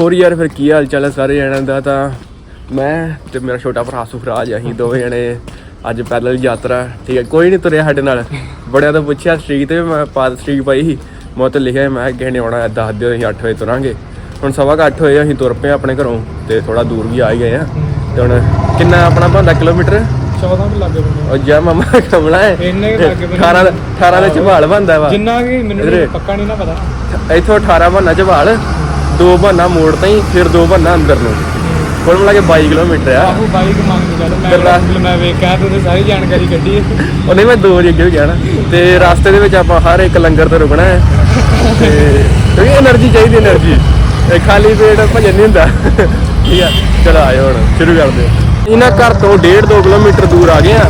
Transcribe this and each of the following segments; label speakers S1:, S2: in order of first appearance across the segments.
S1: ਹੋਰ ਯਾਰ ਫਿਰ ਕੀ ਹਾਲ ਚਾਲ ਹੈ ਸਾਰੇ ਜਣਿਆਂ ਦਾ? ਤਾਂ ਮੈਂ ਤੇ ਮੇਰਾ ਛੋਟਾ ਭਰਾ ਸੁਖਰਾਜ ਅਸੀਂ ਦੋਵੇਂ ਜਣੇ ਅੱਜ ਪੈਦਲ ਯਾਤਰਾ ਠੀਕ ਹੈ ਕੋਈ ਨਹੀਂ ਤੁਰਿਆ ਸਾਡੇ ਨਾਲ। ਬੜਿਆਂ ਤੋਂ ਪੁੱਛਿਆ ਸਟ੍ਰੀਕ ਤੇ ਮੈਂ ਪਾਦ ਸਟ੍ਰੀਕ ਪਾਈ ਸੀ। ਮੈਂ ਉੱਤੇ ਲਿਖਿਆ ਮੈਂ ਕਿਸੇ ਨੇ ਆਉਣਾ ਦੱਸ ਦਿਓ ਅਸੀਂ 8 ਵਜੇ ਤੁਰਾਂਗੇ। ਹੁਣ ਸਵਾ ਕੁ ਅੱਠ ਹੋਏ ਅਸੀਂ ਤੁਰ ਪਏ ਆਪਣੇ ਘਰੋਂ ਤੇ ਥੋੜਾ ਦੂਰ ਵੀ ਆ ਹੀ ਗਏ ਆ। ਤੇ ਹੁਣ ਕਿੰਨਾ ਆਪਣਾ ਬੰਦਾ ਕਿਲੋਮੀਟਰ?
S2: 14 ਵੀ ਲੱਗੇ ਬੰਦੇ
S1: ਉਹ ਜਾ ਮਮਾ ਕਮਲਾ ਹੈ।
S2: ਇੰਨੇ ਲੱਗੇ ਬੰਦੇ
S1: 18 18 ਦੇ ਝਬਾਲ ਬੰਦਾ ਵਾ।
S2: ਜਿੰਨਾ ਕਿ ਮੈਨੂੰ ਪੱਕਾ ਨਹੀਂ ਨਾ ਪਤਾ।
S1: ਇੱਥੋਂ 18 ਬੰਨਾ ਝਬਾਲ ਦੋ ਬੰਨਾ ਮੋੜ ਤਾਈ ਫਿਰ ਦੋ ਬਹਾਨਾ ਅੰਦਰ ਨੂੰ। ਕੁੱਲ ਮਿਲਾ ਕੇ 22 ਕਿਲੋਮੀਟਰ ਆ।
S2: ਬਾਬੂ ਬਾਈਕ ਮੰਗ ਚੱਲ ਤੇ ਸਾਰੀ
S1: ਦੇ ਵਿੱਚ ਆਪਾਂ ਹਰ ਇੱਕ ਲੰਗਰ ਤੇ ਰੁਕਣਾ ਤੇ ਕਿਉਂਕਿ એનર્ਜੀ ਚਾਹੀਦੀ એનર્ਜੀ ਖਾਲੀ ਪੇਟ ਭਜਨ ਨਹੀਂ ਹੁੰਦਾ। ਠੀਕ ਆ ਚਲੋ ਆਇਓ ਹੁਣ ਸ਼ੁਰੂ ਕਰਦੇ ਇਹਨਾਂ ਘਰ ਤੋਂ 1.5 2 ਕਿਲੋਮੀਟਰ ਦੂਰ ਆ ਗਏ ਆ।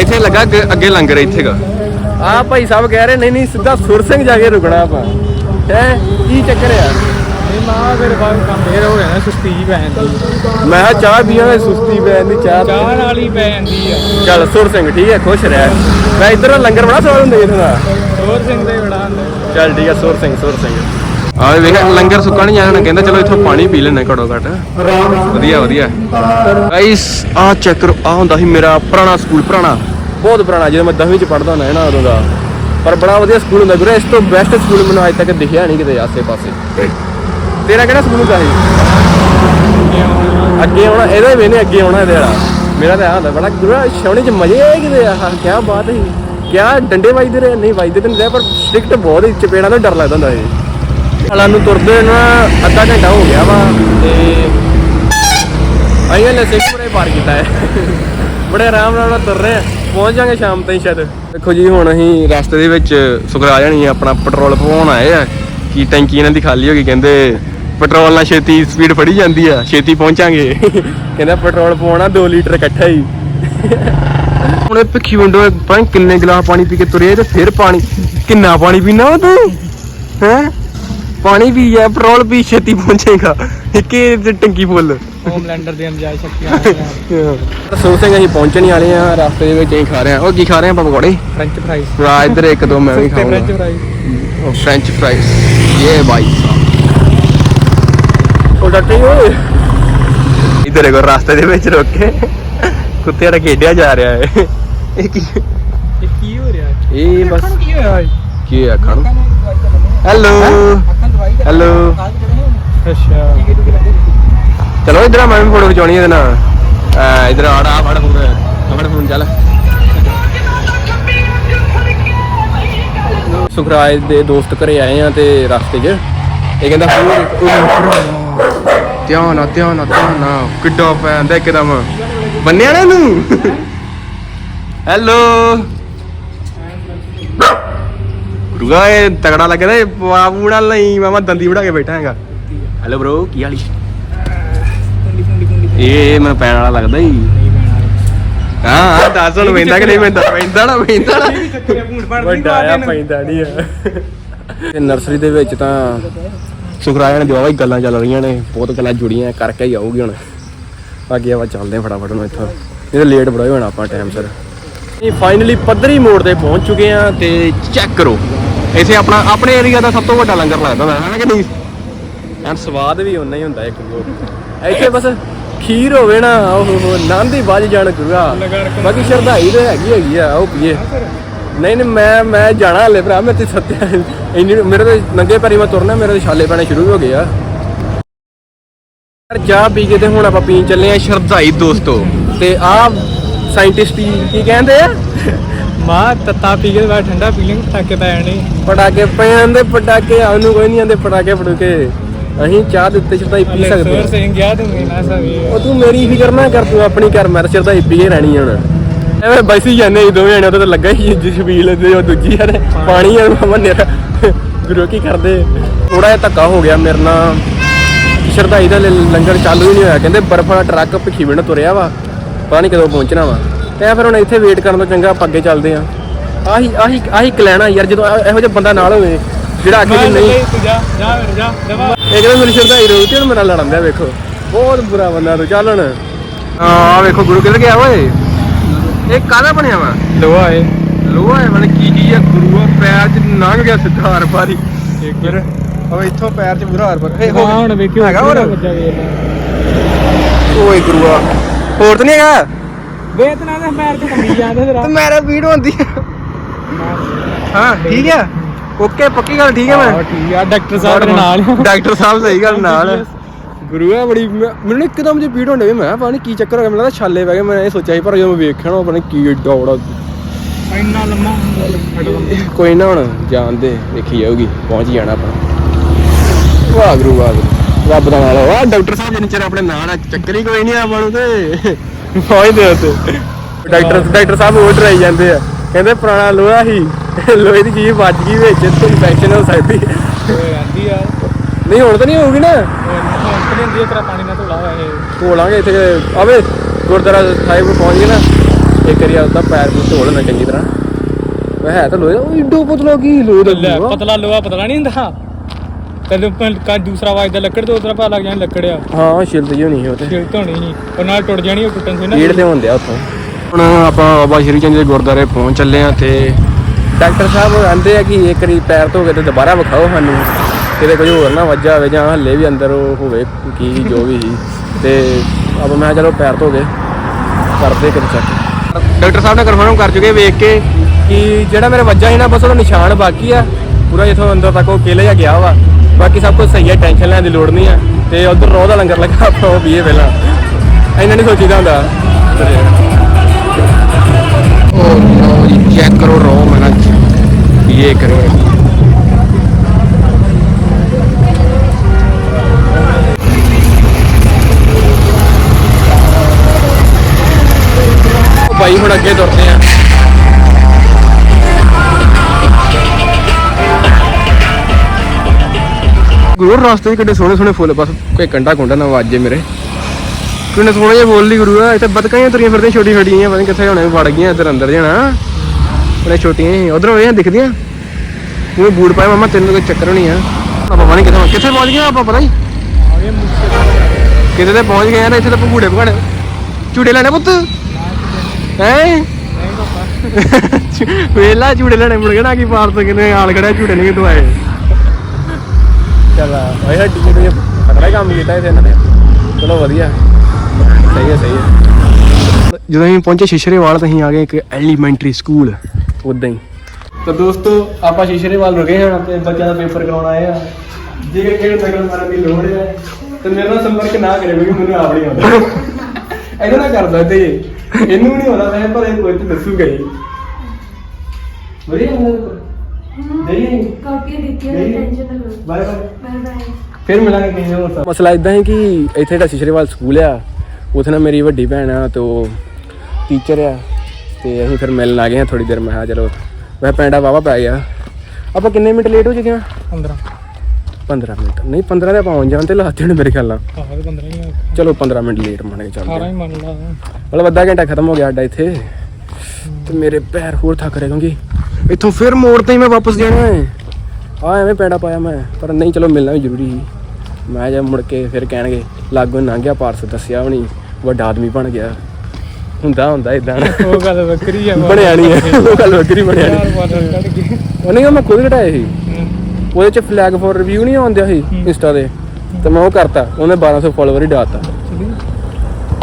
S1: ਇੱਥੇ ਲੱਗਾ ਅੱਗੇ- ਅੱਗੇ ਲੰਗਰ ਇੱਥੇਗਾ ਆ ਭਾਈ ਸਾਹਿਬ ਕਹਿ ਰਹੇ ਨਹੀਂ ਨਹੀਂ ਸਿੱਧਾ ਸੁਰ ਸਿੰਘ ਜਾ ਕੇ ਰੁਕਣਾ ਆਪਾਂ। ਹੈ ਕੀ ਚੱਕਰ ਆ?
S2: ਮਾਂ ਫਿਰ ਬਾਅਦ ਕੰਮ ਫੇਰ ਹੋ ਗਿਆ ਨਾ ਸੁਸਤੀ ਜੀ ਪੈ ਜਾਂਦੀ
S1: ਮੈਂ ਕਿਹਾ ਚਾਹ ਪੀਵਾਂਗੇ ਸੁਸਤੀ ਪੈ ਜਾਂਦੀ ਚਾਹ
S2: ਚਾਹ ਨਾਲ ਹੀ ਪੈ ਜਾਂਦੀ ਆ।
S1: ਚੱਲ ਸੁਰ ਸਿੰਘ ਠੀਕ ਹੈ ਖੁਸ਼ ਰਹਿ। ਮੈਂ ਇੱਧਰ ਲੰਗਰ ਬੜਾ ਸਵਾਦ ਹੁੰਦਾ ਇੱਥੇ ਦਾ।
S2: ਹੋਰ ਸਿੰਘ ਦੇ ਬੜਾ ਹੁੰਦਾ।
S1: ਚੱਲ ਠੀਕ ਹੈ ਸੁਰ ਸਿੰਘ ਸੁਰ ਸਿੰਘ। ਆਹ ਵੇਖ ਲੰਗਰ ਸੁੱਕਾ ਨਹੀਂ ਜਾਣਾ ਕਹਿੰਦਾ ਚਲੋ ਇੱਥੋਂ ਪਾਣੀ ਪੀ ਲੈਣਾ ਘੜੋ ਘਟ। ਵਧੀਆ ਵਧੀਆ। ਗਾਇਸ ਆ ਚੈੱਕ ਕਰੋ ਆ ਹੁੰਦਾ ਸੀ ਮੇਰਾ ਪੁਰਾਣਾ ਸਕੂਲ ਪੁਰਾਣਾ। ਬਹੁਤ ਪੁਰਾਣਾ ਜਦੋਂ ਮੈਂ 10ਵੀਂ ਚ ਪੜਦਾ ਹੁੰਦਾ ਹੈ ਨਾ ਉਦੋਂ ਦਾ। ਪਰ ਬੜਾ ਵਧੀਆ ਸਕੂਲ ਹੁੰਦਾ ਵੀਰੇ ਇਸ ਤੋਂ ਬੈਸਟ ਸਕੂਲ ਮੈਨੂੰ ਅੱਜ ਤੱਕ ਦਿਖਿਆ ਨਹੀਂ ਕਿਤੇ ਆਸੇ ਪਾਸੇ ਤੇਰਾ ਕਿਹੜਾ ਸਕੂਲ ਹੁੰਦਾ ਸੀ ਅੱਗੇ ਆਉਣਾ, ਇਹਦਾ ਵੀ ਨੇ ਅੱਗੇ ਆਉਣਾ ਇਹਦੇ ਵਾਲਾ। ਮੇਰਾ ਤਾਂ ਆ, ਬੜਾ ਗੁਰੂ ਛਾਉਣੀ ਚ ਮਜ਼ੇ ਆਏ ਕਿਤੇ ਆਹ ਕੀ ਬਾਤ ਹੈ। ਕਿਆ ਡੰਡੇ ਵੱਜਦੇ ਰਹੇ, ਨਹੀਂ ਵੱਜਦੇ ਤਾਂ ਨਹੀਂ ਪਰ ਸਟ੍ਰਿਕਟ ਬਹੁਤ ਹੀ, ਚਪੇੜਾਂ ਤੋਂ ਡਰ ਲੱਗਦਾ ਹੁੰਦਾ ਇਹ। ਹਾਲਾਂ ਨੂੰ ਤੁਰਦੇ ਨਾ ਅੱਧਾ ਘੰਟਾ ਹੋ ਗਿਆ ਵਾ, ਤੇ ਆਈਆਂ ਨੇ ਸੇਖਪੁਰੇ ਪਾਰ ਕੀਤਾ ਹੈ। ਬੜੇ ਆਰਾਮ ਨਾਲ ਤੁਰ ਰਹੇ ਆ ਪਹੁੰਚ ਜਾਾਂਗੇ ਸ਼ਾਮ ਤਾਈਂ ਸ਼ਾਇਦ। ਦੇਖੋ ਜੀ, ਹੁਣ ਅਸੀਂ ਰਸਤੇ ਦੇ ਵਿੱਚ ਸੁਖਰਾ ਜਾਣੀ ਆਪਣਾ ਪੈਟਰੋਲ ਪਵਾਉਣ ਆਏ ਆ। ਕਿ ਟੈਂਕੀ ਇਹਨਾਂ ਦੀ ਖਾਲੀ ਹੋ ਗਈ, ਕਹਿੰਦੇ ਪੈਟਰੋਲ ਨਾਲ ਛੇਤੀ ਸਪੀਡ ਫੜੀ ਜਾਂਦੀ ਆ ਛੇਤੀ ਪਹੁੰਚਾਂਗੇ। ਕਹਿੰਦਾ ਪੈਟਰੋਲ ਪਵਾਉਣਾ 2 ਲੀਟਰ ਇਕੱਠਾ ਹੀ। ਹੁਣ ਇਹ ਭਿੱਖੀ ਵਿੰਡੋ ਪਤਾ ਨੀ ਕਿੰਨੇ ਗਲਾਸ ਪਾਣੀ ਪੀ ਕੇ ਤੁਰੇ ਤੇ ਫਿਰ ਪਾਣੀ ਕਿੰਨਾ ਪਾਣੀ ਪੀਣਾ ਵਾ ਤੂੰ? ਹੈ? ਪਾਣੀ ਪੀ ਜਾ ਪੈਟਰੋਲ ਪੀ ਛੇਤੀ ਪਹੁੰਚੇਗਾ। ਇੱਕੇ ਤੇ ਟੰਕੀ ਫੁੱਲ।
S2: ਹੋਮਲੈਂਡਰ ਦੇ ਅੰਜਾਇ ਸ਼ਕਤੀਆਂ
S1: ਰਸੂਲ ਸਿੰਘ ਅਸੀਂ ਪਹੁੰਚਣ ਹੀ ਵਾਲੇ ਆ ਰਸਤੇ ਦੇ ਵਿੱਚ ਅਸੀਂ ਖਾ ਰਹੇ ਆ। ਉਹ ਕੀ ਖਾ ਰਹੇ ਆ ਪਕੌੜੇ?
S2: ਫ੍ਰੈਂਚ ਫ੍ਰਾਈਜ਼
S1: ਭਰਾ ਇੱਧਰ ਇੱਕ ਦੋ ਮੈਂ ਵੀ
S2: ਫ੍ਰੈਂਚ
S1: ਖਾਊਂਗਾ।
S2: ਫ੍ਰਾਈਜ਼
S1: ਫ੍ਰੈਂਚ ਫ੍ਰਾਈਜ਼ ਇਹ ਭਾਈ ਉਹ ਡੱਟੇ ਓਏ ਇੱਧਰ ਇੱਕ ਰਸਤੇ ਦੇ ਵਿੱਚ ਰੁਕ ਕੇ ਕੁੱਤੇ ਦਾ ਖੇਡਿਆ ਜਾ ਰਿਹਾ ਹੈ ਇਹ ਕੀ
S2: ਇਹ ਕੀ ਹੋ ਰਿਹਾ ਹੈ
S1: ਇਹ ਬਸ
S2: ਕੀ ਹੋਇਆ ਹੈ
S1: ਕੀ ਹੈ ਖਾਣ ਹੈਲੋ ਹੈਲੋ
S2: ਅੱਛਾ
S1: ਚਲੋ ਇਧਰ ਆ ਮੈਂ ਵੀ ਫੋਟੋ ਖਿਚਾਉਣੀ ਇਹਦੇ ਨਾਲ ਆ ਇਧਰ ਆੜਾ ਆ ਫੜ ਫੋਨ ਫੜ ਫੋਨ ਚੱਲ ਸੁਖਰਾਜ ਦੇ ਦੋਸਤ ਘਰੇ ਆਏ ਆ ਤੇ ਰਸਤੇ 'ਚ ਇਹ ਕਹਿੰਦਾ ਹੋਰ ਧਿਆਨ ਨਾਲ ਧਿਆਨ ਨਾਲ ਧਿਆਨ ਨਾਲ। ਕਿੱਡਾ ਪੈਂਦਾ ਇੱਕਦਮ। ਬੰਨਿਆ ਨਾ ਨੂੰ ਹੈਲੋ ਰੁਗਾ ਇਹ ਤਗੜਾ ਲੱਗਦਾ ਇਹ ਬਾਬੂੜਾ ਲਈ ਮਾਮਾ ਦੰਦੀ ਵੜਾ ਕੇ ਬੈਠਾ ਹੈਗਾ। ਹੈਲੋ ਬ్రో ਕੀ ਹਾਲੀ ਇਹ ਮੈਨੂੰ ਪੈਣ ਵਾਲਾ ਲੱਗਦਾ ਹੀ ਹਾਂ ਹਾਂ ਦੱਸ ਹੁਣ ਪੈਂਦਾ ਕਿ ਨਹੀਂ ਪੈਂਦਾ? ਪੈਂਦਾ ਨਾ ਪੈਂਦਾ ਨਾ। ਵੱਡਾ ਆ ਪੈਂਦਾ ਨਹੀਂ ਆ। ਤੇ ਨਰਸਰੀ ਦੇ ਵਿੱਚ ਤਾਂ ਸੁਖਰਾਇਆ ਨੇ ਦਿਵਾਵਾ ਹੀ ਗੱਲਾਂ ਚੱਲ ਰਹੀਆਂ ਨੇ, ਬਹੁਤ ਗੱਲਾਂ ਜੁੜੀਆਂ, ਕਰਕੇ ਹੀ ਆਊਗੀ ਹੁਣ। ਅੱਗੇ ਆਪਾਂ ਚੱਲਦੇ ਹਾਂ ਫਟਾਫਟ ਨੂੰ ਇੱਥੋਂ। ਇਹ ਲੇਟ ਬੜਾ ਹੋਣਾ ਆਪਾਂ ਟਾਈਮ ਸਿਰ ਇਹ ਫਾਈਨਲੀ ਪੱਧਰੀ ਮੋੜ ਤੇ ਪਹੁੰਚ ਚੁੱਕੇ ਆ ਤੇ ਚੈੱਕ ਕਰੋ। ਇੱਥੇ ਆਪਣਾ, ਆਪਣੇ ਏਰੀਆ ਦਾ ਸਭ ਤੋਂ ਵੱਡਾ ਲੰਗਰ ਲੱਗਦਾ ਹੁੰਦਾ, ਹੈ ਕਿ ਨਹੀਂ? ਐਨ ਸਵਾਦ ਵੀ ਉਨਾ ਹੀ ਹੁੰਦਾ ਇੱਕ ਗੁਰੂ ਇੱਥੇ ਬਸ ਖੀਰ ਹੋਵੇ ਨਾ ਓਹ ਨੰਦ ਹੀ ਵੱਜ ਜਾਣ ਗੁਰੂਆ। ਬਾਕੀ ਸ਼ਰਧਾਈ ਤੇ ਹੈਗੀ ਹੈਗੀ ਆ, ਉਹ ਪੀਏ। ਨਹੀਂ ਨਹੀਂ ਮੈਂ ਮੈਂ ਜਾਣਾ ਹਲੇ ਭਰਾ ਮੈਂ ਤੇ ਸੱਤਿਆ ਇੰਨੀ ਮੇਰੇ ਤੇ ਨੰਗੇ ਪੈਰੀ ਮੈਂ ਤੁਰਨਾ ਮੇਰੇ ਤੇ ਛਾਲੇ ਪੈਣੇ ਸ਼ੁਰੂ ਹੋ ਗਏ ਆ। ਯਾਰ ਚਾਹ ਪੀ ਕੇ ਤੇ ਹੁਣ ਆਪਾਂ ਪੀਣ ਚੱਲੇ ਆ ਸ਼ਰਧਾਈ ਦੋਸਤੋ। ਤੇ ਆ ਸਾਇੰਟਿਸਟ ਕੀ ਕਹਿੰਦੇ ਆ?
S2: ਮਾਂ ਤੱਤਾ ਪੀ ਕੇ ਬਾਅਦ ਠੰਡਾ ਪੀ ਲੈਂਗੇ ਪਟਾਕੇ ਪੈ ਜਾਣੇ।
S1: ਪਟਾਕੇ ਪਏ ਜਾਂਦੇ ਪਟਾਕੇ ਆਨੂੰ ਕੋਈ ਨਹੀਂ ਆਂਦੇ ਪਟਾਕੇ ਫੜੂਕੇ। ਅਸੀਂ ਚਾਹ ਦੇ ਉੱਤੇ ਸ਼ਰਧਾਈ ਪੀ ਸਕਦੇ ਹਾਂ
S2: ਸਿੰਘ ਗਿਆ ਤੂੰ ਨਾ ਸਭੀ
S1: ਉਹ ਤੂੰ ਮੇਰੀ ਫਿਕਰ ਨਾ ਕਰ ਤੂੰ ਆਪਣੀ ਕਰ ਮੈਂ ਸ਼ਰਧਾਈ ਪੀ ਕੇ ਰਹਿਣੀ ਹੁਣ। ਐਵੇਂ ਬੈਸੀ ਜਾਂਦੇ ਸੀ ਦੋਵੇਂ ਜਣੇ ਉਹ ਤਾਂ ਲੱਗਾ ਹੀ ਜਸ਼ਬੀਲ ਤੇ ਉਹ ਦੂਜੀ ਯਾਰ ਪਾਣੀ ਆ ਮੰਨੇ ਗੁਰੂ ਕੀ ਕਰਦੇ? ਥੋੜਾ ਜਿਹਾ ਧੱਕਾ ਹੋ ਗਿਆ ਮੇਰੇ ਨਾਲ। ਸ਼ਰਧਾਈ ਦਾ ਲੰਗਰ ਚਾਲੂ ਹੀ ਨਹੀਂ ਹੋਇਆ। ਕਹਿੰਦੇ ਬਰਫ ਵਾਲਾ ਟਰੱਕ ਭਿੱਖੀ ਵਿੰਡ ਤੁਰਿਆ ਵਾ। ਪਤਾ ਨਹੀਂ ਕਦੋਂ ਪਹੁੰਚਣਾ ਵਾ। ਤੇ ਫਿਰ ਹੁਣ ਇੱਥੇ ਵੇਟ ਕਰਨ ਤੋਂ ਚੰਗਾ ਆਪਾਂ ਅੱਗੇ ਚੱਲਦੇ ਆਂ ਆਹੀ ਆਹੀ ਆਹੀ ਕਲੈਣਾ ਯਾਰ ਜਦੋਂ ਇਹ- ਜਿਹਾ ਬੰਦਾ ਨਾਲ ਹੋਵੇ ਜਿਹੜਾ ਆਖੇ ਵੀ ਨਹੀਂ।
S2: ਜਾ ਜਾ ਮੇਰੇ ਜਾ ਦਵਾ
S1: ਇਹ ਕਹਿੰਦਾ ਮੇਰੀ ਸ਼ਰਧਾਈ ਰੋਕ ਤੇ ਹੁਣ ਮੇਰਾ ਲੜਨ ਦਿਆ ਵੇਖੋ। ਬਹੁਤ ਬੁਰਾ ਬੰਦਾ ਤੂੰ ਚੱਲ ਹੁਣ। ਆ ਵੇਖੋ ਗੁਰੂ ਕਿੱਧਰ ਗਿਆ ਓਏ? ਇਹ ਕਾਹਦਾ ਬਣਿਆ ਵਾ?
S2: ਲੋਹਾ ਏ
S1: ਲੋਹਾ ਹੈ ਮਨ ਕੀ ਚੀਜ਼ ਆ? ਗੁਰੂ ਆ ਪੈਰ ਚ ਲੰਘ ਗਿਆ ਸਿੱਧਾ ਹਰ ਪਾਰੀ।
S2: ਇੱਕ
S1: ਇੱਥੋਂ ਪੈਰ 'ਚ ਹਾਰ ਪਰ। ਏ
S2: ਹਾਂ ਹੁਣ ਵੇਖਿਓ
S1: ਹੈਗਾ ਹੋਰ? ਓਏ ਗੁਰੂਆ ਹੋਰ ਤਾਂ ਨਹੀਂ ਹੈਗਾ?
S2: ਵੇਤ ਨਾ ਦੇ ਪੈਰ ਤੇ ਕੰਬੀ ਜਾਂਦੇ ਤੇਰਾ
S1: ਤੇ ਮੇਰੇ ਵੀਡ ਹੁੰਦੀ ਆ। ਹਾਂ ਠੀਕ ਆ? ਓਕੇ ਪੱਕੀ ਗੱਲ ਠੀਕ ਹੈ
S2: ਆਹੋ,
S1: ਮੈਂ
S2: ਠੀਕ ਆ। ਡਾਕਟਰ ਸਾਹਿਬ ਦੇ ਨਾਲ ਆ।
S1: ਡਾਕਟਰ ਸਾਹਿਬ ਸਹੀ ਗੱਲ ਨਾਲ ਆ। ਗੁਰੂ ਆ ਬੜੀ ਮੈਂ- ਮੈਨੂੰ ਇੱਕਦਮ ਜੇ ਪੀੜ ਲੱਗੀ ਮੈਂ ਕਿਹਾ ਪਤਾ ਨਹੀਂ ਕੀ ਚੱਕਰ ਹੋ ਗਿਆ ਮੈਨੂੰ ਲੱਗਦਾ ਛਾਲੇ ਪੈ ਗਏ ਮੈਂ ਇਹ ਸੋਚਿਆ ਸੀ ਪਰ ਜਦੋਂ ਮੈਂ ਵੇਖਿਆ ਨਾ ਪਤਾ ਨਹੀਂ ਕੀ ਏਡਾ ਬੜਾ
S2: ਇੰਨਾ ਲੰਮਾ ਹੁੰਦਾ
S1: ਕੋਈ ਨਾ ਹੁਣ ਜਾਣਦੇ ਵੇਖੀ ਜਾਊਗੀ ਪਹੁੰਚ ਹੀ ਜਾਣਾ ਆਪਾਂ। ਵਾਹ ਗੁਰੂ ਵਾਹ ਗੁਰੂ ਰੱਬ ਦਾ ਨਾਮ ਵਾਹ ਡਾਕਟਰ ਸਾਹਿਬ ਜਿੰਨੇ ਚਿਰ ਆਪਣੇ ਨਾਲ ਆ ਚੱਕਰ ਹੀ ਕੋਈ ਨਹੀਂ ਆਪਾਂ ਨੂੰ ਤੇ। ਪਹੁੰਚਦੇ ਉੱਤੇ ਡਾਕਟਰ ਡਾਕਟਰ ਸਾਹਿਬ ਉਹ ਡਰਾਈ ਜਾਂਦੇ ਆ। ਕਹਿੰਦੇ ਪੁਰਾਣਾ ਲੋਹਾ ਹੀ ਲੋਹੇ ਦੀ ਚੀਜ਼ ਵੱਜ ਗਈ ਵਿੱਚ ਤੇ ਇਨਫੈਕਸ਼ਨ ਹੋ ਸਕਦੀ।
S2: ਆ।
S1: ਨਹੀਂ ਹੁਣ ਤਾਂ ਨਹੀਂ ਹੋਊਗੀ ਨਾ।
S2: ਹੁਣ ਤੇ ਹੁੰਦੀ ਆ ਤੇਰਾ ਪਾਣੀ ਨਾਲ ਧੋਲਾ ਹੋਇਆ ਇਹ।
S1: ਧੋਲਾਂਗੇ ਇੱਥੇ ਆਵੇ ਗੁਰਦੁਆਰਾ ਸਾਹਿਬ ਪਹੁੰਚ ਗਏ ਨਾ ਇੱਕ ਵਾਰੀ ਉਹਦਾ ਪੈਰ ਨੂੰ ਧੋ ਲੈਣਾ ਚੰਗੀ ਤਰ੍ਹਾਂ। ਉਹ ਹੈ ਤਾਂ ਲੋਹੇ ਦਾ ਉਹ ਈਡੋ ਪਤਲਾ ਕੀ ਲੋਹੇ ਦਾ
S2: ਲੈ
S1: ਲੋਹਾ।
S2: ਪਤਲਾ ਲੋਹਾ ਪਤਲਾ ਨਹੀਂ ਹੁੰਦਾ। ਤੈਨੂੰ ਕਾ ਦੂਸਰਾ ਵਾਜਦਾ ਲੱਕੜ ਤੋਂ ਉਤਰਾ ਪਾ ਲੱਗ ਜਾਣੀ ਲੱਕੜ ਆ।
S1: ਹਾਂ ਛਿਲਦ ਜਿਹੀ ਹੋਣੀ ਸੀ ਉਹ ਤੇ।
S2: ਛਿਲ ਧੋਣੀ ਸੀ ਉਹ ਨਾਲ ਟੁੱਟ ਜਾਣੀ ਉਹ ਟੁੱਟਣ ਸੀ ਨਾ।
S1: ਭੀੜ ਤੇ ਹੁੰਦੇ ਆ ਉੱਥੋਂ। ਹੁਣ ਆਪਾਂ ਬਾਬਾ ਸ਼੍ਰੀ ਚੰਦ ਦੇ ਗੁਰਦੁਆਰੇ ਪਹੁੰਚ ਚੱਲੇ ਆ ਤੇ ਡਾਕਟਰ ਸਾਹਿਬ ਕਹਿੰਦੇ ਆ ਕਿ ਇੱਕ ਵਾਰੀ ਪੈਰ ਧੋ ਕੇ ਤੇ ਦੁਬਾਰਾ ਵਿਖਾਓ ਸਾਨੂੰ। ਕਿਤੇ ਕੁਝ ਹੋਰ ਨਾ ਵੱਜਾ ਹੋਵੇ ਜਾਂ ਹੱਲੇ ਵੀ ਅੰਦਰ ਉਹ ਹੋਵੇ ਕੀ ਜੋ ਵੀ ਸੀ। ਤੇ ਆਪਾਂ ਮੈਂ ਕਿਹਾ ਚਲੋ ਪੈਰ ਧੋ ਕੇ ਕਰਦੇ ਕਿਤੇ ਚੈੱਕ ਡਾਕਟਰ ਸਾਹਿਬ ਨੇ ਕਨਫਰਮ ਕਰ ਚੁੱਕੇ ਵੇਖ ਕੇ ਕਿ ਜਿਹੜਾ ਮੇਰੇ ਵੱਜਾ ਸੀ ਨਾ ਬਸ ਉਹਦਾ ਨਿਸ਼ਾਨ ਬਾਕੀ ਆ। ਪੂਰਾ ਜਿੱਥੋਂ ਅੰਦਰ ਤੱਕ ਉਹ ਕੇਲੇ ਜਾ ਗਿਆ ਵਾ। ਬਾਕੀ ਸਭ ਕੁਝ ਸਹੀ ਹੈ ਟੈਨਸ਼ਨ ਲੈਣ ਦੀ ਲੋੜ ਨਹੀਂ ਆ। ਤੇ ਉਧਰ ਰੋਹ ਦਾ ਲੰਗਰ ਲੱਗਾ ਆਪਾਂ ਉਹ ਪੀਏ ਪਹਿਲਾਂ। ਇੰਨਾ ਨਹੀਂ ਸੋਚੀਦਾ ਹੁੰਦਾ। ਉਹ ਚੈੱਕ ਕਰੋ ਰੋ ਮਨਾ ਇਹ ਕਰੋ ਹੁਣ ਅੱਗੇ ਤੁਰਦੇ ਆ ਗੁਰੂ ਰਸਤੇ 'ਚ ਕਿੱਡੇ ਸੋਹਣੇ ਸੋਹਣੇ ਫੁੱਲ, ਬਸ ਕੋਈ ਕੰਡਾ ਕੁੰਡਾ ਨਾ ਵਾਜੇ ਮੇਰੇ। ਕਿੰਨੇ ਸੋਹਣੇ ਜਿਹੇ ਬੋਲ ਲਈ ਗੁਰੂ ਆ, ਇੱਥੇ ਬਤਕਾਂ ਤੁਰੀਆਂ ਫਿਰਦੀਆਂ ਛੋਟੀ ਛੋਟੀਆਂ, ਪਤਾ ਨੀ ਕਿੱਥੇ ਹੋਣੇ, ਵੜ ਗਈਆਂ ਇੱਧਰ ਅੰਦਰ ਜਾਣਾ। ਬੜੇ ਛੋਟੀਆਂ ਸੀ ਹੋਏ ਦਿਖਦੀਆਂ। ਉਹ ਬੂਟ ਪਾਏ ਮਾਮਾ, ਤੈਨੂੰ ਕੋਈ ਚੱਕਰ ਨਹੀਂ ਆ। ਆਪਾਂ ਪਤਾ ਨਹੀਂ ਕਿੱਥੇ ਕਿੱਥੇ ਪਹੁੰਚ ਗਏ ਆਪਾਂ, ਪਤਾ ਹੀ ਕਿਤੇ ਤੇ ਪਹੁੰਚ ਗਏ ਆ, ਇੱਥੇ ਤਾਂ ਭੂੜੇ ਭਗਾੜੇ ਝੂੜੇ ਲੈਣੇ ਪੁੱਤ? ਹੈ? ਵੇਲਾ ਝੂੜੇ ਲੈਣੇ ਮੁੜ ਗਏ ਕੀ ਪਾਰ ਤੋਂ ਕਿਨੇ ਆਲ ਖੜਿਆ ਝੂੜੇ ਨਹੀਂ ਕਿਤੋਂ ਆਏ। ਚੱਲ ਓਏ ਹੱਡੀ ਨੇ ਤਕੜਾ ਕੰਮ ਕੀਤਾ ਇਹਦੇ ਨਾਲ ਚਲੋ ਵਧੀਆ। ਸਹੀ ਹੈ ਸਹੀ ਹੈ ਜਦੋਂ ਅਸੀਂ ਪਹੁੰਚੇ ਸ਼ਿਸ਼ਰੇਵਾਲ ਤਾਂ ਅਸੀਂ ਆ ਗਏ ਇੱਕ ਐਲੀਮੈਂਟਰੀ ਸਕੂਲ ਉਦਾਂ ਹੀ। ਤਾਂ ਦੋਸਤੋ ਆਪਾਂ ਸ਼ਿਸ਼ਰੇਵਾਲ ਰੁਕੇ ਹਾਂ ਤੇ ਬੱਚਿਆਂ ਦਾ ਪੇਪਰ ਕਰਾਉਣ ਆਏ ਆ ਜੇਕਰ ਕਿਹੜੇ ਨਗਰ ਮਾਰਨ ਦੀ ਲੋੜ ਹੈ ਤੇ ਮੇਰੇ ਨਾਲ ਸੰਪਰਕ ਨਾ ਕਰੇ ਕਿਉਂਕਿ ਮੈਨੂੰ ਆਪ ਨਹੀਂ ਆਉਂਦਾ। ਇਹਦਾ ਨਾ ਕਰਦਾ ਤੇ ਇਹਨੂੰ ਵੀ ਨਹੀਂ ਆਉਂਦਾ ਮੈਂ ਪਰ ਇਹ ਕੋਈ ਤੇ ਦੱਸੂਗਾ ਹੀ। ਵਧੀਆ ਹੁੰਦਾ ਨਹੀਂ
S3: ਕਾਪੀ ਦਿੱਤੀ ਹੈ
S1: ਨਹੀਂ।
S3: ਟੈਨਸ਼ਨ ਨਾ ਲਓ।
S1: Bye bye.
S3: Bye bye.
S1: ਫਿਰ ਮਿਲਾਂਗੇ ਕਿਸੇ ਹੋਰ ਸਾਥ ਮਸਲਾ ਇਦਾਂ ਹੈ ਕਿ ਇੱਥੇ ਦਾ ਸ਼ਿਸ਼ਰੇਵਾਲ ਸਕੂਲ ਆ ਉੱਥੇ ਨਾ ਮੇਰੀ ਵੱਡੀ ਭੈਣ ਆ ਤੇ ਉਹ ਟੀਚਰ ਆ ਤੇ ਅਸੀਂ ਫਿਰ ਮਿਲਣ ਆ ਗਏ ਆ ਥੋੜੀ ਦੇਰ। ਮੈਂ ਕਿਹਾ ਚਲੋ ਮੈਂ ਪੈਂਡਾ ਵਾਵਾ ਪੈ ਗਿਆ। ਆਪਾਂ ਕਿੰਨੇ ਮਿੰਟ ਲੇਟ ਹੋ ਚੁੱਕੇ ਆ
S2: 15
S1: 15 ਮਿੰਟ। ਨਹੀਂ 15 ਦੇ ਆਪਾਂ ਆਉਣ ਜਾਣ ਤੇ ਲਾਤੇ ਹੋਣੇ ਮੇਰੇ ਖਿਆਲ ਨਾਲ।
S2: ਆਹ 15 ਨਹੀਂ
S1: ਚਲੋ 15 ਮਿੰਟ ਲੇਟ ਮੰਨ ਕੇ
S2: 18
S1: ਚੱਲਦੇ
S2: ਹੀ ਮੰਨ ਲਾ।
S1: ਮਤਲਬ ਅੱਧਾ ਘੰਟਾ ਖਤਮ ਹੋ ਗਿਆ ਸਾਡਾ ਇੱਥੇ। ਤੇ ਮੇਰੇ ਪੈਰ ਹੋਰ ਥੱਕ ਰਹੇ ਕਿਉਂਕਿ ਇੱਥੋਂ ਫਿਰ ਮੋੜ ਤੇ ਹੀ ਮੈਂ ਵਾਪਸ ਜਾਣਾ ਹੈ। ਆ ਐਵੇਂ ਪੈਂਡਾ ਪਾਇਆ ਮੈਂ ਪਰ ਨਹੀਂ ਚਲੋ ਮਿਲਣਾ ਵੀ ਜ਼ਰੂਰੀ ਸੀ। ਮੈਂ ਜੇ ਮੁੜ ਕੇ ਫਿਰ ਕਹਿਣਗੇ ਲਾਗੋਂ ਲੰਘ ਗਿਆ ਪਾਰਸ ਦੱਸਿਆ ਵੀ ਨਹੀਂ ਵੱਡਾ ਆਦਮੀ ਬਣ ਗਿਆ। ਹੁੰਦਾ ਹੁੰਦਾ ਇਦਾਂ
S2: ਉਹ ਗੱਲ ਵੱਖਰੀ ਆ।
S1: ਬਣਿਆ ਨਹੀਂ ਹੈ। ਉਹ ਗੱਲ ਵੱਖਰੀ ਬਣਿਆ
S2: ਯਾਰ
S1: ਨਹੀਂ
S2: ਵਾਟਰ ਕੱਢ ਕੇ
S1: ਉਹਨੇ ਮੈਂ ਖੁਦ ਘਟਾਏ ਸੀ। ਉਹਦੇ ਚ ਫਲੈਗ ਫॉर ਰਿਵਿਊ ਨਹੀਂ ਆਉਂਦਿਆ ਸੀ
S2: ਹੂੰ।
S1: ਇੰਸਟਾ ਤੇ। ਤੇ ਮੈਂ ਉਹ ਕਰਤਾ ਉਹਨੇ 1200 ਫਾਲੋਅਰ ਹੀ ਡਾਤਾ।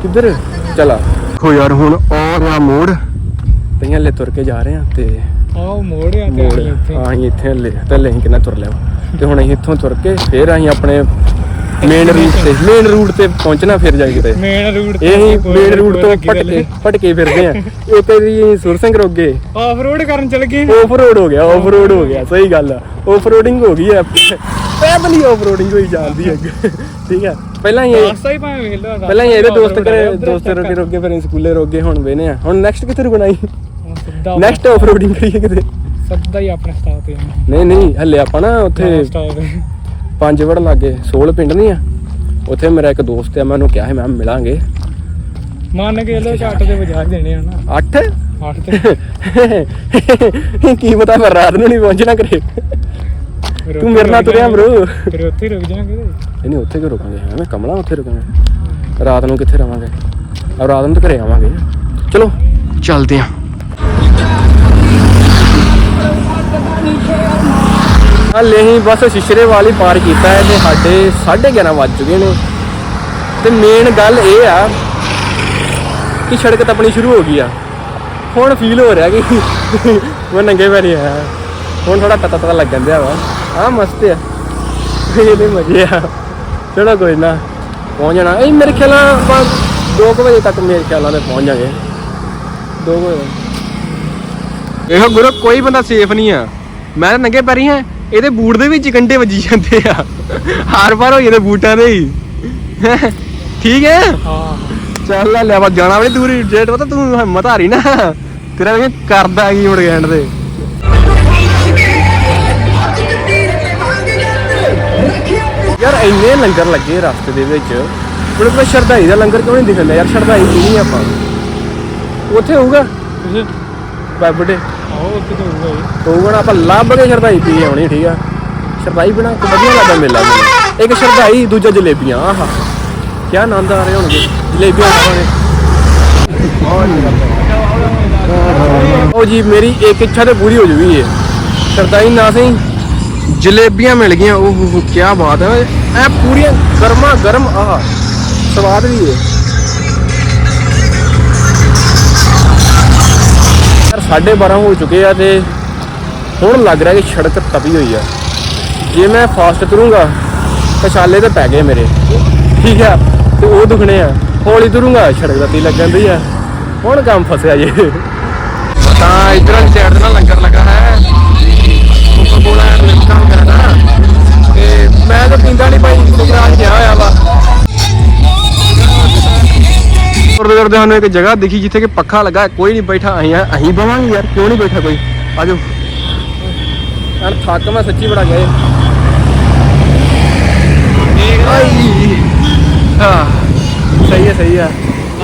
S1: ਕਿੱਧਰ? ਚਲਾ ਖੋ ਯਾਰ ਹੁਣ ਆ ਰਿਹਾ ਮੋੜ। ਤਈਆਂ ਲੈ ਤੁਰ ਕੇ ਜਾ ਰਹੇ ਆ ਤੇ
S2: ਆਹ ਮੋੜ ਆ ਤੇ ਇੱਥੇ।
S1: ਹਾਂ ਇੱਥੇ ਹੱਲੇ ਤੇ ਹੱਲੇ ਅਸੀਂ ਕਿੰਨਾ ਤੁਰ ਲਿਆ। ਤੇ ਹੁਣ ਅਸੀਂ ਇੱਥੋਂ ਤੁਰ ਕੇ ਫਿਰ ਅਸੀਂ ਆਪਣੇ ਮੇਨ ਰੂਟ ਤੇ ਮੇਨ ਰੂਟ ਤੇ ਪਹੁੰਚਣਾ ਫਿਰ ਜਾ ਕੇ ਕਿਤੇ।
S2: ਮੇਨ ਰੂਟ
S1: ਇਹ ਮੇਨ ਰੂਟ ਤੋਂ ਭਟਕੇ ਭਟਕੇ ਫਿਰਦੇ ਆ। ਇੱਕ ਵਾਰੀ ਸੁਰ ਸਿੰਘ ਰੋਗੇ
S2: ਆਫ ਰੋਡ ਕਰਨ ਚਲ ਗਏ।
S1: ਆਫ ਰੋਡ ਹੋ ਗਿਆ ਆਫ ਰੋਡ ਹੋ ਗਿਆ ਸਹੀ ਗੱਲ ਆ। ਆਫ ਰੋਡਿੰਗ ਹੋ ਗਈ ਆ ਪੈਦਲ ਆਫ ਰੋਡਿੰਗ ਹੋਈ ਜਾਂਦੀ ਹੈ ਠੀਕ ਆ। ਪਹਿਲਾਂ ਹੀ ਇਹ
S2: ਰਾਸਤਾ ਹੀ ਭਾਵੇਂ ਵੇਖ ਲਓ
S1: ਪਹਿਲਾਂ ਹੀ ਇਹਦੇ ਦੋਸਤ ਕਰੇ ਦੋਸਤ ਰੋਕੇ ਰੋਕੇ ਫਿਰ ਸਕੂਲੇ ਰੋਕੇ ਹੁਣ ਵੇਨੇ ਆ। ਹੁਣ ਨੈਕਸਟ ਕਿੱਥੇ ਰੁਕਣਾ ਹੀ
S2: ਸਿੱਧਾ
S1: ਨੈਕਸਟ ਆਫ ਰੋਡਿੰਗ ਕਰੀਏ ਕਿਤੇ।
S2: ਸਿੱਧਾ ਹੀ ਆਪਣੇ ਸਟਾਪ ਤੇ
S1: ਨਹੀਂ ਨਹੀਂ ਹੱਲੇ ਆਪਾਂ ਨਾ ਉੱਥੇ
S2: ਸਟਾਪ ਤੇ
S1: ਪੰਜ ਵੜ ਲਾਗੇ ਸੋਲ ਪਿੰਡ ਨਹੀਂ ਆ ਉੱਥੇ ਮੇਰਾ ਇੱਕ ਦੋਸਤ ਆ ਮੈਂ ਉਹਨੂੰ ਕਿਹਾ ਸੀ ਮੈਂ ਕਿਹਾ ਮਿਲਾਂਗੇ।
S2: ਮੰਨ ਕੇ ਲੋ ਝੱਟ ਦੇ ਵਜਾ ਦੇਣੇ ਆ ਨਾ।
S1: 8
S2: ਅੱਠ ਤੇ।
S1: ਕੀ ਪਤਾ ਮੈਂ ਰਾਤ ਨੂੰ ਨਹੀਂ ਪਹੁੰਚਣਾ ਕਰੇ
S2: ਫਿਰ
S1: ਤੂੰ
S2: ਉੱਥੇ
S1: ਮੇਰੇ ਨਾਲ
S2: ਰੁਕ
S1: ਤੁਰਿਆ bro।
S2: ਫਿਰ ਉੱਥੇ ਹੀ ਰੁਕ ਜਾਾਂਗੇ
S1: ਨਹੀਂ ਉੱਥੇ ਕਿਉਂ ਰੁਕਾਂਗੇ? ਐਵੇਂ ਕਮਲਾ ਉੱਥੇ ਰੁਕਾਂਗੇ। ਰਾਤ ਨੂੰ ਕਿੱਥੇ ਰਵਾਂਗੇ? ਆ ਰਾਤ ਨੂੰ ਤਾਂ ਘਰੇ ਆਵਾਂਗੇ। ਚਲੋ ਚੱਲਦੇ ਆਂ। ਹਾਲੇ ਅਸੀਂ ਬਸ ਸ਼ਿਸ਼ਰੇ ਵਾਲੀ ਪਾਰ ਕੀਤਾ ਹੈ ਤੇ ਸਾਡੇ 11:30 ਵੱਜ ਚੁੱਕੇ ਨੇ। ਤੇ ਮੇਨ ਗੱਲ ਇਹ ਆ ਕਿ ਸੜਕ ਤਪਣੀ ਸ਼ੁਰੂ ਹੋ ਗਈ ਆ। ਹੁਣ ਫੀਲ ਹੋ ਰਿਹਾ ਕਿ ਮੈਂ ਨੰਗੇ ਪੈਰੀ ਆਇਆ। ਹੁਣ ਥੋੜਾ ਪਤਾ ਪਤਾ ਲੱਗਣ ਦਿਆ ਵਾ। ਆ ਮਸਤ ਆ। ਇਹਦੇ ਮਜ਼ੇ ਆ। ਚਲੋ ਕੋਈ ਨਾ, ਪਹੁੰਚ ਜਾਣਾ। ਇਹ ਮੇਰੇ ਖਿਆਲ ਨਾਲ ਆਪਾਂ 2 ਵਜੇ ਤੱਕ ਮੇਰੇ ਖਿਆਲਾਂ ਨਾਲ ਪਹੁੰਚ ਜਾਗੇ 2 ਵਜੇ। ਇਹੋ ਗੁਰੂ, ਕੋਈ ਬੰਦਾ ਸੇਫ ਨਹੀਂ ਆ। ਮੈਂ ਤਾਂ ਨੰਗੇ ਪੈਰੀ ਹਾਂ ਇਹਦੇ ਬੂਟ ਦੇ ਵਿੱਚ ਕੰਡੇ ਵੱਜੀ ਜਾਂਦੇ ਆ। ਹਾਰ ਪਾਰ ਹੋ ਜਾਂਦੇ ਬੂਟਾਂ ਦੇ ਹੀ। ਠੀਕ ਹੈ?
S2: ਹਾਂ
S1: ਚੱਲ ਲੈ ਬਾ ਜਾਣਾ ਵੀ ਦੂਰ ਜੇਟ ਪਤਾ ਤੂੰ ਹਿੰਮਤ ਹਾਰੀ ਨਾ। ਤੇਰਾ ਵੀ ਕਰਦਾ ਕੀ ਮੁੜ ਗੈਂਡ ਦੇ ਯਾਰ ਇੰਨੇ ਲੰਗਰ ਲੱਗੇ ਰਸਤੇ ਦੇ ਵਿੱਚ। ਮੈਨੂੰ ਕੋਈ ਸ਼ਰਧਾਈ ਦਾ ਲੰਗਰ ਕਿਉਂ ਨਹੀਂ ਦਿਖਦਾ ਯਾਰ ਸ਼ਰਧਾਈ ਪੀਣੀ ਆਪਾਂ। ਉੱਥੇ ਹੋਊਗਾ?
S2: ਤੁਸੀਂ
S1: ਬਾਬੜੇ
S2: ਆਓ ਉੱਥੇ ਹੋਊਗਾ ਜੀ।
S1: ਹੋਊਗਾ ਨਾ, ਆਪਾਂ ਲੱਭ ਕੇ ਸ਼ਰਦਾਈ ਪੀ ਆਉਣੀ, ਠੀਕ ਆ। ਸ਼ਰਦਾਈ ਬਿਨਾ ਕੋਈ ਵਧੀਆ ਲੱਗਦਾ ਮੇਲਾ ਮੈਨੂੰ ਇੱਕ ਸ਼ਰਦਾਈ ਦੂਜਾ ਜਲੇਬੀਆਂ, ਆਹਾ। ਕੀ ਆਨੰਦ ਆ ਰਹੇ ਹੋਣਗੇ, ਜਲੇਬੀਆਂ ਖਾਵਾਂਗੇ। ਉਹ ਜੀ, ਮੇਰੀ ਇੱਕ ਇੱਛਾ ਤੇ ਪੂਰੀ ਹੋ ਜੂਗੀ ਇਹ। ਸ਼ਰਦਾਈ ਨਾ ਸਹੀ, ਜਲੇਬੀਆਂ ਮਿਲ ਗਈਆਂ। ਉਹ ਹੋ ਕੀ ਬਾਤ ਹੈ ਐ ਪੂਰੀਆਂ ਗਰਮਾ ਗਰਮ ਆਹ। ਸਵਾਦ ਵੀ ਹੈ 12:30 ਹੋ ਚੁੱਕੇ ਆ ਤੇ ਹੁਣ ਲੱਗ ਰਿਹਾ ਕਿ ਸੜਕ ਤਪੀ ਹੋਈ ਆ। ਜੇ ਮੈਂ ਫਾਸਟ ਤੁਰੂੰਗਾ ਪਛਾਲੇ ਤੇ ਪੈ ਗਏ ਮੇਰੇ। ਠੀਕ ਆ, ਤੇ ਉਹ ਦੁਖਣੇ ਆ। ਹੌਲੀ ਤੁਰੂੰਗਾ, ਸੜਕ ਦਾ ਤੀ ਲੱਗਣ ਦੀ ਆ। ਹੁਣ ਕੰਮ ਫਸਿਆ ਜੇ। ਤਾਂ ਇਧਰ ਵਾਲੀ ਸਾਈਡ ਤੇ ਲੰਗਰ ਲੱਗਾ ਹੈ। ਕੋਕਾ ਕੋਲਾ ਐਂਡ ਲਿਫਟਾਂ ਕਰਨਾ। ਤੇ ਮੈਂ ਤਾਂ ਪੀਂਦਾ ਨਹੀਂ ਭਾਈ ਸੁਖਰਾਜ ਗਿਆ ਹੋਇਆ ਵਾ। ਤੁਰਦੇ ਤੁਰਦੇ ਸਾਨੂੰ ਇੱਕ ਜਗ੍ਹਾ ਦਿਖੀ ਜਿੱਥੇ ਕਿ ਪੱਖਾ ਲੱਗਾ ਕੋਈ ਨਹੀਂ ਬੈਠਾ ਅਸੀਂ ਆ- ਅਸੀਂ ਬਵਾਂਗੇ ਯਾਰ ਕਿਉਂ ਨਹੀਂ ਬੈਠਾ ਕੋਈ? ਆਜੋ। ਯਾਰ ਥੱਕ ਮੈਂ ਸੱਚੀ ਬੜਾ ਆਈ। ਹਾਂ। ਸਹੀ ਹੈ ਸਹੀ ਹੈ।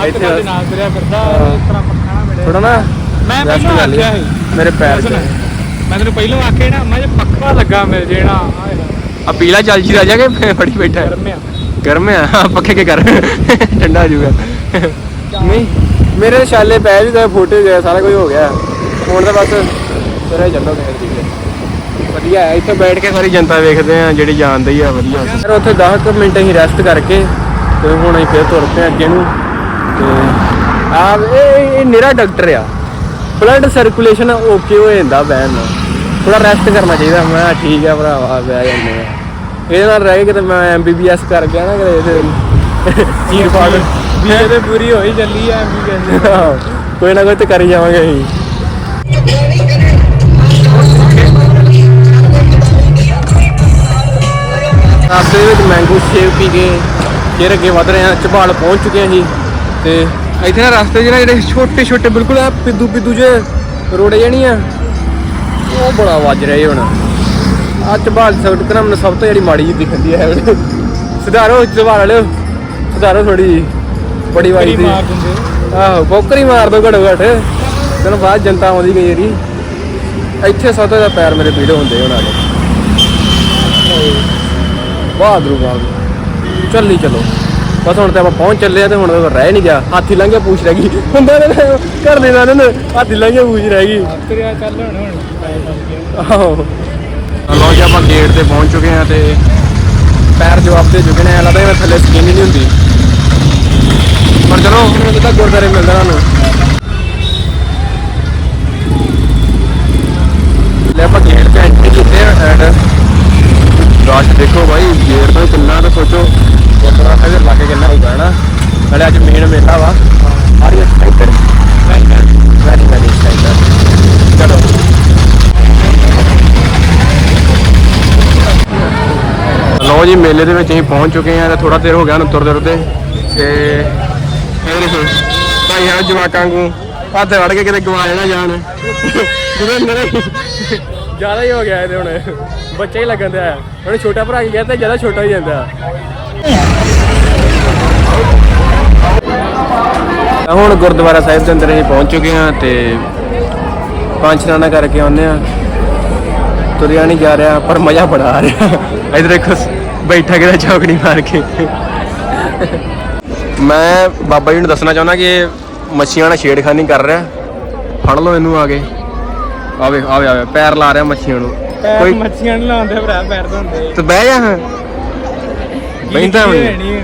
S1: ਇੱਥੇ
S2: ਨਾਲ ਤੁਰਿਆ ਫਿਰਦਾ ਤਰ੍ਹਾਂ ਪੱਖਾ ਨਾ ਮਿਲੇ।
S1: ਥੋੜਾ ਨਾ
S2: ਮੈਂ ਪਹਿਲਾਂ। ਆਖਿਆ ਸੀ।
S1: ਮੇਰੇ ਪੈਰ ਤੇ
S2: ਮੈਂ ਤੈਨੂੰ ਪਹਿਲਾਂ ਆਖਿਆ ਨਾ ਮੈਂ ਜੇ ਪੱਕਾ ਲੱਗਾ ਮਿਲ ਜੇਣਾ
S1: ਆ ਪੀਲਾ ਚੱਲ ਜੀ ਰਾਜਾ ਕੇ ਫੜੀ ਬੈਠਾ ਹੈ?
S2: ਗਰਮ ਆ।
S1: ਗਰਮ ਆ। ਪੱਖੇ ਕੇ ਕਰ ਠੰਡਾ ਹੋ ਜਾਊਗਾ ਨਹੀਂ, ਮੇਰੇ ਛਾਲੇ ਪੈ ਵੀ ਗਏ, ਫੋਟੇ ਗਏ, ਸਾਰਾ ਕੁਝ ਹੋ ਗਿਆ। ਹੁਣ ਤਾਂ ਬਸ ਤੇਰਾ ਚੱਲੋ ਗਏ ਠੀਕ ਹੈ। ਵਧੀਆ ਹੈ, ਇੱਥੇ ਬੈਠ ਕੇ ਸਾਰੀ ਜਨਤਾ ਵੇਖਦੇ ਆ, ਜਿਹੜੀ ਜਾਣਦੀ ਆ, ਵਧੀਆ। ਯਾਰ ਉੱਥੇ 10 ਕੁ ਮਿੰਟ ਅਸੀਂ ਰੈਸਟ ਕਰਕੇ ਤੇ ਹੁਣ ਅਸੀਂ ਫੇਰ ਤੁਰ ਪਏ ਅੱਗੇ ਨੂੰ। ਤੇ ਆ ਇਹ ਇਹ ਨਿਹਰਾ ਡਾਕਟਰ ਆ। ਬਲੱਡ ਸਰਕੂਲੇਸ਼ਨ ਓਕੇ ਹੋ ਜਾਂਦਾ ਬੈਨ ਨਾਲ ਥੋੜਾ ਰੈਸਟ ਕਰਨਾ ਚਾਹੀਦਾ। ਮੈਂ ਕਿਹਾ ਠੀਕ ਆ ਭਰਾਵਾ, ਬਹਿ ਜਾਂਦੇ ਆ। ਇਹਦੇ ਨਾਲ ਰਹਿ ਕੇ ਕਿਤੇ ਮੈਂ ਐਮਬੀਬੀਐਸ ਕਰ ਗਿਆ ਨਾ ਕਿਤੇ, ਇਹਦੇ ਚੀਰ ਪਾ
S2: ਵੀ ਇਹਦੇ ਪੂਰੀ ਹੋਈ ਚੱਲੀ ਆ ਵੀ ਕਹਿੰਦੇ
S1: ਕੋਈ ਨਾ ਕੋਈ ਤੇ ਕਰੀ ਜਾਵਾਂਗੇ ਅਸੀਂ। ਰਸਤੇ ਵਿੱਚ ਮੈਂਗੋ ਸ਼ੇਕ ਪੀ ਕੇ ਫਿਰ ਅੱਗੇ ਵਧ ਰਹੇ ਹਾਂ ਝਬਾਲ ਪਹੁੰਚ ਚੁੱਕੇ ਹਾਂ ਜੀ। ਤੇ ਇੱਥੇ ਨਾ ਰਸਤੇ 'ਚ ਨਾ ਜਿਹੜੇ ਛੋਟੇ ਛੋਟੇ ਬਿਲਕੁਲ ਆ ਪਿੱਦੂ ਪਿੱਦੂ ਜੇ ਰੋੜੇ ਜਣੀਆਂ ਉਹ ਬੜਾ ਵੱਜ ਰਿਹਾ ਜੀ ਹੁਣ। ਆ ਝਬਾਲ ਸੜਕ ਨਾ ਮੈਨੂੰ ਸਭ ਤੋਂ ਜਿਹੜੀ ਮਾੜੀ ਜਿਹੀ ਦਿਖਦੀ ਹੈ ਸੁਧਾਰੋ ਝਬਾਲ ਵਾਲਿਓ ਸੁਧਾਰੋ ਥੋੜੀ ਬੜੀ ਵਾਰੀ ਦੀ।
S2: ਮਾਰ ਦਿੰਦੇ
S1: ਆਹੋ ਬੋਕਰੀ ਮਾਰ ਦੋ ਘੜੋ ਘਟ ਤੈਨੂੰ ਬਾਅਦ ਜਨਤਾ ਆਉਂਦੀ ਗਈ ਜਿਹੜੀ ਇੱਥੇ ਸਭ ਤੋਂ ਜ਼ਿਆਦਾ ਪੈਰ ਮੇਰੇ ਪੀੜ ਹੁੰਦੇ ਉਹਨਾਂ ਦੇ। ਬਹਾਦਰੂ ਬਾਗ ਚੱਲੀ ਚਲੋ। ਬਸ ਹੁਣ ਤੇ ਆਪਾਂ ਪਹੁੰਚ ਚੱਲੇ ਆ ਤੇ ਹੁਣ ਰਹਿ ਨਹੀਂ ਗਿਆ। ਹਾਥੀ ਲੰਘਿਆ ਪੂਛ ਰਹਿ ਗਈ। ਹੁੰਦਾ ਨੇ ਘਰ ਦੇ ਨਾਲ ਨੇ ਹਾਥੀ ਲੰਘਿਆ ਪੂਛ ਰਹਿ ਗਈ।
S2: ਚੱਲ ਹੁਣ ਹੁਣ
S1: ਆਹੋ। ਲੋ ਜੀ ਆਪਾਂ ਗੇਟ ਤੇ ਪਹੁੰਚ ਚੁੱਕੇ ਆ ਤੇ ਪੈਰ ਜਵਾਬ ਦੇ ਚੁੱਕੇ ਨੇ। ਲੱਗਦਾ ਜਿਵੇਂ ਥੱਲੇ ਸਕੀਨ ਹੀ ਨਹੀਂ ਹੁੰਦੀ। ਪਰ ਚਲੋ। ਮੈਨੂੰ ਕਿਤਾ ਗੁਰਦਾਰੇ ਮਿਲਦਾ ਸਾਨੂੰ ਲੈ ਆਪਾਂ ਗੇਟ ਤੇ ਐਂਟਰੀ ਕੀਤੇ ਆ ਐਂਡ ਰਸ਼ ਦੇਖੋ ਭਾਈ ਗੇਟ ਤੋਂ ਕਿੰਨਾ ਤਾਂ ਸੋਚੋ। ਸਾਹਿਬ ਦੇ ਲਾਗੇ ਕਿੰਨਾ ਹੋਊਗਾ ਨਾ ਨਾਲੇ ਅੱਜ ਮੇਨ ਮੇਲਾ ਵਾ। ਸਾਰੀ ਐਕਸਾਈਟਡ ਵੈਰੀ ਵੈਰੀ ਐਕਸਾਈਟਡ ਚਲੋ। ਲੋ ਜੀ ਮੇਲੇ ਦੇ ਵਿੱਚ ਅਸੀਂ ਪਹੁੰਚ ਚੁੱਕੇ ਹਾਂ ਤੇ ਥੋੜਾ ਦੇਰ ਹੋ ਗਿਆ ਨੂੰ ਤੁਰਦੇ ਤੁਰਦੇ ਤੇ ਇਹ ਦੇਖੋ ਭਾਈ ਹਾਂ ਜਵਾਕਾਂ ਨੂੰ ਹੱਥ ਵੜ ਕੇ ਕਿਤੇ ਗਵਾ ਜਾਣ। ਜਿਹੜੇ ਮੇਰੇ ਜ਼ਿਆਦਾ ਹੀ ਹੋ ਗਿਆ ਇਹਦੇ ਹੁਣ। ਬੱਚਾ ਹੀ ਲੱਗਣ ਦਿਆ। ਹੁਣ ਛੋਟਾ ਭਰਾ ਕੀ ਕਹਿੰਦਾ ਜ਼ਿਆਦਾ ਛੋਟਾ ਹੀ ਜਾਂਦਾ। ਤਾਂ ਹੁਣ ਗੁਰਦੁਆਰਾ ਸਾਹਿਬ ਦੇ ਅੰਦਰ ਅਸੀਂ ਪਹੁੰਚ ਚੁੱਕੇ ਹਾਂ ਤੇ ਪੰਜ ਇਸ਼ਨਾਨਾ ਕਰਕੇ ਆਉਂਦੇ ਆ ਤੁਰਿਆ ਨਹੀਂ ਜਾ ਰਿਹਾ ਪਰ ਮਜ਼ਾ ਬੜਾ ਆ ਰਿਹਾ। ਇਧਰ ਦੇਖੋ ਬੈਠਾ ਕਿਹਦਾ ਚੌਕੜੀ ਮਾਰ ਕੇ। ਮੈਂ ਬਾਬਾ ਜੀ ਨੂੰ ਦੱਸਣਾ ਚਾਹੁੰਦਾ ਕਿ ਇਹ ਮੱਛੀਆਂ ਨਾਲ ਛੇੜਖਾਨੀ ਕਰ ਰਿਹਾ। ਫੜ ਲਓ ਇਹਨੂੰ ਆ ਕੇ। ਆਵੇ ਆਵੇ ਆਵੇ ਪੈਰ ਲਾ ਰਿਹਾ ਮੱਛੀਆਂ ਨੂੰ। ਕੋਈ-
S2: ਮੱਛੀਆਂ ਨੂੰ ਲਾਉਂਦੇ ਭਰਾ ਪੈਰ ਧੋਂਦੇ।
S1: ਤੇ ਬਹਿ ਜਾ ਹਾਂ ਨਹੀਂ।
S2: ਨਹੀਂ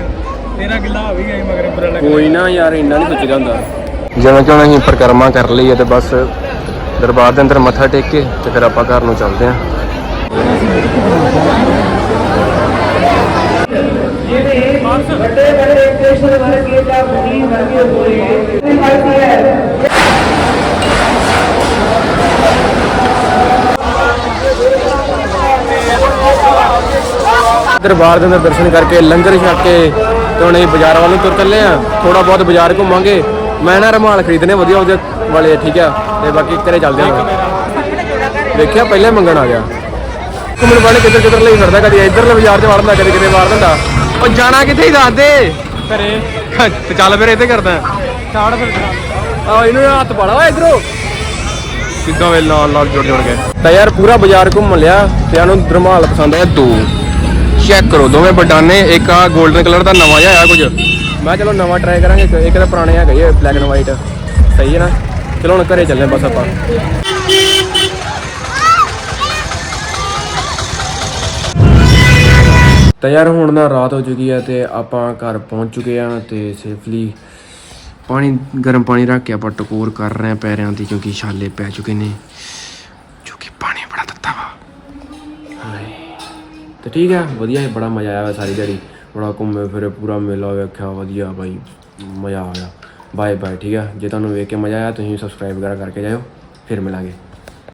S2: ਤੇਰਾ ਗਿੱਲਾ ਹੋ ਵੀ ਗਿਆ ਮਗਰ ਬੁਰਾ ਲੱਗ
S1: ਕੋਈ ਨਾ ਯਾਰ ਇੰਨਾ ਨਹੀਂ ਸੋਚੀਦਾ ਹੁੰਦਾ। ਜਿਵੇਂ ਕਿ ਹੁਣ ਅਸੀਂ ਪਰਿਕਰਮਾ ਕਰ ਲਈ ਹੈ ਤੇ ਬਸ ਦਰਬਾਰ ਦੇ ਅੰਦਰ ਮੱਥਾ ਟੇਕ ਕੇ ਤੇ ਫਿਰ ਆਪਾਂ ਘਰ ਨੂੰ ਚੱਲਦੇ ਹਾਂ
S3: ਵੱਡੇ ਵੱਡੇ ਕ੍ਰਿਸ਼ਨ ਵਰਗੇ ਦਾ ਬਣੀ ਵਰਗੇ
S1: ਦਰਬਾਰ ਦੇ ਅੰਦਰ ਦਰਸ਼ਨ ਕਰਕੇ ਲੰਗਰ ਛਕ ਕੇ ਤੇ ਹੁਣ ਅਸੀਂ ਬਾਜ਼ਾਰ ਵੱਲ ਨੂੰ ਤੁਰ ਚੱਲੇ ਆ ਥੋੜਾ ਬਹੁਤ ਬਾਜ਼ਾਰ ਘੁੰਮਾਂਗੇ। ਮੈਂ ਨਾ ਰਮਾਲ ਖਰੀਦਨੇ ਵਧੀਆ ਉਹਦੇ ਵਾਲੇ ਠੀਕ ਆ? ਤੇ ਬਾਕੀ ਘਰੇ ਚੱਲਦੇ ਆ ਦੇਖਿਆ ਪਹਿਲੇ ਮੰਗਣ ਆ ਗਿਆ। ਘੁੰਮਣ ਵਾਲੇ ਕਿੱਧਰ ਕਿੱਧਰ ਲਈ ਫਿਰਦਾ, ਕਦੀ ਇੱਧਰਲੇ ਬਾਜ਼ਾਰ 'ਚ ਵੜਦਾ, ਕਦੀ ਕਿਤੇ ਵਾਰ ਦਿੰਦਾ। ਉਹ ਜਾਣਾ ਕਿੱਥੇ ਹੀ ਦੱਸ ਦੇ।
S2: ਘਰੇ।
S1: ਤੇ ਚੱਲ ਫਿਰ ਇੱਥੇ ਕਰਦਾ।
S2: ਛਾੜ ਫਿਰ।
S1: ਆ ਇਹਨੂੰ ਹੱਥ ਪਾਲਾ ਓਏ ਇਧਰੋਂ। ਕਿੱਦਾਂ ਵੇ ਲਾਲ ਲਾਲ ਜੁੜ ਜੁੜ ਕੇ। ਤਾਂ ਯਾਰ ਪੂਰਾ ਬਾਜ਼ਾਰ ਘੁੰਮ ਲਿਆ, ਤੇ ਇਹਨੂੰ ਧਰਮਾਲ ਪਸੰਦ ਆਇਆ ਦੋ। ਚੈੱਕ ਕਰੋ, ਦੋਵੇਂ ਬਡਾਨੇ ਇੱਕ ਆ 골ਡਨ ਕਲਰ ਦਾ ਨਵਾਂ ਜਿਹਾ ਆਇਆ ਕੁਝ। ਮੈਂ ਕਿਹਾ ਚਲੋ ਨਵਾਂ ਟਰਾਈ ਕਰਾਂਗੇ, ਇੱਕ- ਤਾਂ ਪੁਰਾਣੇ ਹੈਗਾ ਇਹ ਬਲੈਕ ਐਂਡ ਵਾਈਟ ਸਹੀ ਹੈ ਨਾ? ਚਲੋ ਹੁਣ ਘਰੇ ਚੱਲਦੇ ਬਸ ਆਪਾਂ। ਤਾਂ ਯਾਰ ਹੁਣ ਨਾ ਰਾਤ ਹੋ ਚੁੱਕੀ ਹੈ ਤੇ ਆਪਾਂ ਘਰ ਪਹੁੰਚ ਚੁੱਕੇ ਆ ਤੇ ਸੇਫਲੀ ਪਾਣੀ, ਗਰਮ ਪਾਣੀ ਰੱਖ ਕੇ ਆਪਾਂ ਟਕੋਰ ਕਰ ਰਹੇ ਆ ਪੈਰਿਆਂ ਦੀ ਕਿਉਂਕਿ ਛਾਲੇ ਪੈ ਚੁੱਕੇ ਨੇ, ਜੋ ਕਿ ਪਾਣੀ ਬੜਾ ਤੱਤਾ ਵਾ। ਹਾਏ, ਤੇ ਠੀਕ ਹੈ ਵਧੀਆ ਹੈ ਬੜਾ ਮਜ਼ਾ ਆਇਆ ਸਾਰੀ ਦਿਹਾੜੀ। ਬੜਾ ਘੁੰਮੇ ਫਿਰੇ, ਪੂਰਾ ਮੇਲਾ ਵੇਖਿਆ, ਵਧੀਆ ਬਾਈ, ਮਜ਼ਾ ਆਇਆ। ਬਾਏ ਬਾਏ ਠੀਕ ਹੈ ਜੇ ਤੁਹਾਨੂੰ ਵੇਖ ਕੇ ਮਜ਼ਾ ਆਇਆ, ਤੁਸੀਂ ਸਬਸਕ੍ਰਾਈਬ ਵਗੈਰਾ ਕਰਕੇ ਜਾਇਓ, ਫਿਰ ਮਿਲਾਂਗੇ।